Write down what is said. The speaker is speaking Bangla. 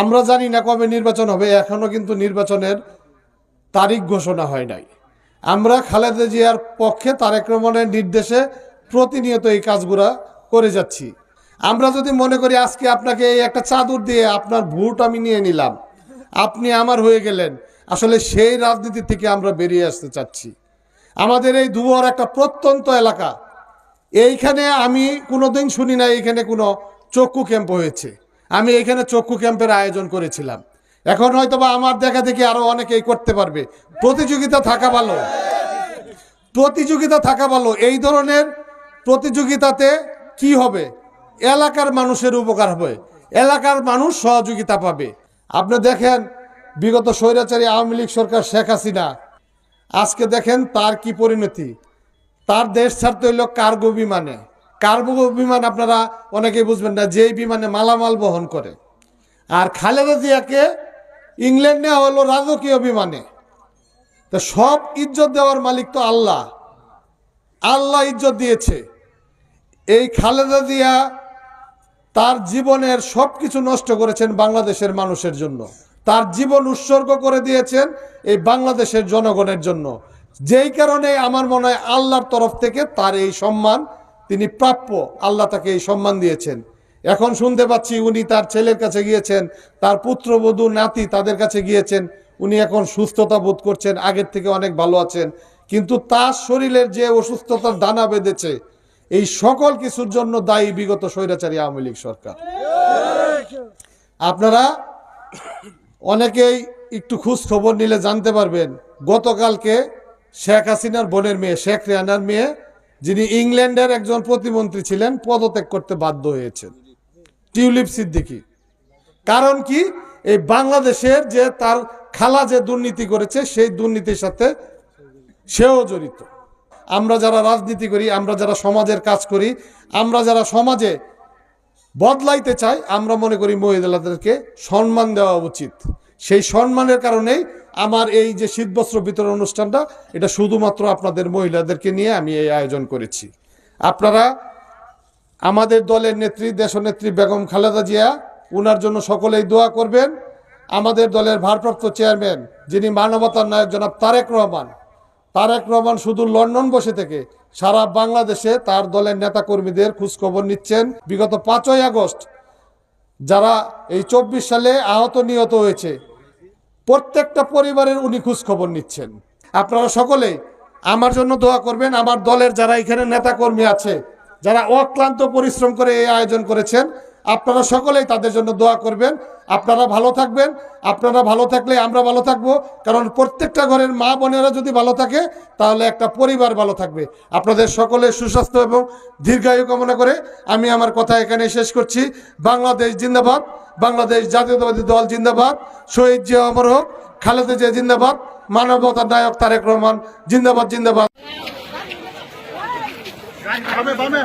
আমরা জানি না কবে নির্বাচন হবে এখনও কিন্তু নির্বাচনের তারিখ ঘোষণা হয় নাই। আমরা খালেদা জিয়ার পক্ষে তারেক রহমানের নির্দেশে প্রতিনিয়ত এই কাজগুলা করে যাচ্ছি। আমরা যদি মনে করি আজকে আপনাকে এই একটা চাদর দিয়ে আপনার ভোট আমি নিয়ে নিলাম, আপনি আমার হয়ে গেলেন, আসলে সেই রাজনীতি থেকে আমরা বেরিয়ে আসতে চাচ্ছি। আমাদের এই দুয়ার একটা প্রত্যন্ত এলাকা, এইখানে আমি কোনোদিন শুনি না এইখানে কোনো চক্ষু ক্যাম্প হয়েছে। আমি এখানে চক্ষু ক্যাম্পের আয়োজন করেছিলাম। এখন হয়তো বা আমার দেখা দেখি আরও অনেকেই করতে পারবে। প্রতিযোগিতা থাকা ভালো। প্রতিযোগিতা থাকা ভালো। এই ধরনের প্রতিযোগিতাতে কি হবে? এলাকার মানুষের উপকার হবে। এলাকার মানুষ সহযোগিতা পাবে। আপনি দেখেন, বিগত স্বৈরাচারী আওয়ামী লীগ সরকার শেখ হাসিনা। আজকে দেখেন তার কি পরিণতি। তার দেশ ছাড়তে হইল কার্গো বিমানে। কার্গো বিমান আপনারা অনেকেই বুঝবেন না, যেই বিমানে মালামাল বহন করে। আর খালেদা জিয়াকে ইংল্যান্ড নেওয়া হলো রাজকীয় বিমানে। তো সব ইজ্জত দেওয়ার মালিক তো আল্লাহ। আল্লাহ ইজ্জত দিয়েছে। এই খালেদা জিয়া তার জীবনের সব কিছু নষ্ট করেছেন বাংলাদেশের মানুষের জন্য। তার জীবন উৎসর্গ করে দিয়েছেন এই বাংলাদেশের জনগণের জন্য। যেই কারণে আমার মনে হয় আল্লাহর তরফ থেকে তার এই সম্মান তিনি প্রাপ্য, আল্লাহ তাকে এই সম্মান দিয়েছেন। এখন শুনতে পাচ্ছি উনি তার ছেলের কাছে গিয়েছেন, তার পুত্রবধূ নাতি তাদের কাছে গিয়েছেন, উনি এখন সুস্থতা বোধ করছেন, আগের থেকে অনেক ভালো আছেন। কিন্তু তার শরীরের যে অসুস্থতার দানা বেঁধেছে, এই সকল কিছুর জন্য দায়ী বিগত স্বৈরাচারী আওয়ামী লীগ সরকার। আপনারা অনেকেই একটু খোঁজ খবর নিলে জানতে পারবেন, গতকালকে শেখ হাসিনার বোনের মেয়ে, শেখ রেহানার মেয়ে যিনি ইংল্যান্ডের একজন প্রতিমন্ত্রী ছিলেন, পদত্যাগ করতে বাধ্য হয়েছেন। টিউলিপ সিদ্দিকী। কারণ কি? এই বাংলাদেশের যে তার খালা যে দুর্নীতি করেছে, সেই দুর্নীতির সাথে সেও জড়িত। আমরা যারা রাজনীতি করি, আমরা যারা সমাজের কাজ করি, আমরা যারা সমাজে বদলাইতে চাই, আমরা মনে করি মহিলাদেরকে সম্মান দেওয়া উচিত। সেই সম্মানের কারণেই আমার এই যে শীতবস্ত্র বিতরণ অনুষ্ঠানটা, এটা শুধুমাত্র আপনাদের মহিলাদেরকে নিয়ে আমি এই আয়োজন করেছি। আপনারা আমাদের দলের নেত্রী, দেশনেত্রী বেগম খালেদা জিয়া, উনার জন্য সকলেই দোয়া করবেন। আমাদের দলের ভারপ্রাপ্ত চেয়ারম্যান, যিনি মানবতার নায়ক জনাব তারেক রহমান তারেক রহমান শুধু লন্ডন বসে থেকে সারা বাংলাদেশে তার দলের নেতাকর্মীদের খোঁজখবর নিচ্ছেন। বিগত পাঁচই আগস্ট যারা এই চব্বিশ সালে আহত নিহত হয়েছে, প্রত্যেকটা পরিবারের উনি খোঁজখবর নিচ্ছেন। আপনারা সকলে আমার জন্য দোয়া করবেন, আমার দলের যারা এখানে নেতাকর্মী আছে, যারা অক্লান্ত পরিশ্রম করে এই আয়োজন করেছেন আপনারা সকলেই তাদের জন্য দোয়া করবেন। আপনারা ভালো থাকবেন। আপনারা ভালো থাকলে আমরা ভালো থাকব। কারণ প্রত্যেকটা ঘরের মা বোনেরা যদি ভালো থাকে, তাহলে একটা পরিবার ভালো থাকবে। আপনাদের সকলের সুস্বাস্থ্য এবং দীর্ঘায়ু কামনা করে আমি আমার কথা এখানে শেষ করছি। বাংলাদেশ জিন্দাবাদ। বাংলাদেশ জাতীয়তাবাদী দল জিন্দাবাদ। শহীদ জিয়া অমর হোক, খালেদা জিয়া জিন্দাবাদ। মানবতার নায়ক তারেক রহমান জিন্দাবাদ জিন্দাবাদ। বামে বামে।